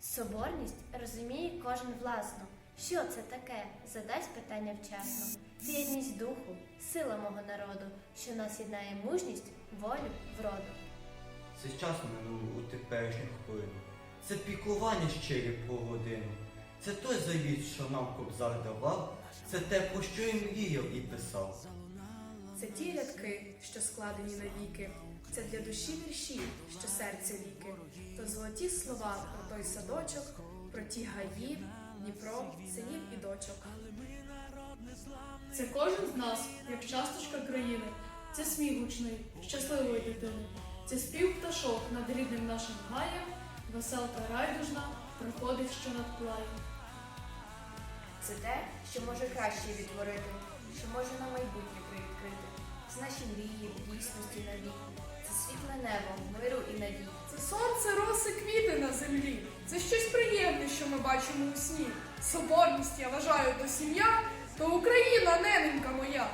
Соборність розуміє кожен власно. Що це таке? Задасть питання вчасно. Єдність духу, сила мого народу, що нас єднає мужність, волю, вроду. Це час минуло у теперішню хвилину. Це піклування щирі про годину. Це той завіт, що нам кобзар давав, це те, про що і мріяв і писав. Це ті рядки, що складені навіки, це для душі вірші, що серце ліки, то золоті слова про той садочок, про ті гаї, Дніпро, синів і дочок. Це кожен з нас, як часточка країни. Це сміх гучний, щасливої дитини. Це спів пташок над рідним нашим гаєм, веселка райдужна проходить що над плаєм. Це те, що може краще відтворити, що може на майбутнє привідкрити. Це наші мрії, дійсності навіки. Це світле небо, миру і надій. Це сонце, роси, квіти на землі. Це щось приємне, що ми бачимо у сні. Соборність, я вважаю, то сім'я, то Україна, нененька моя.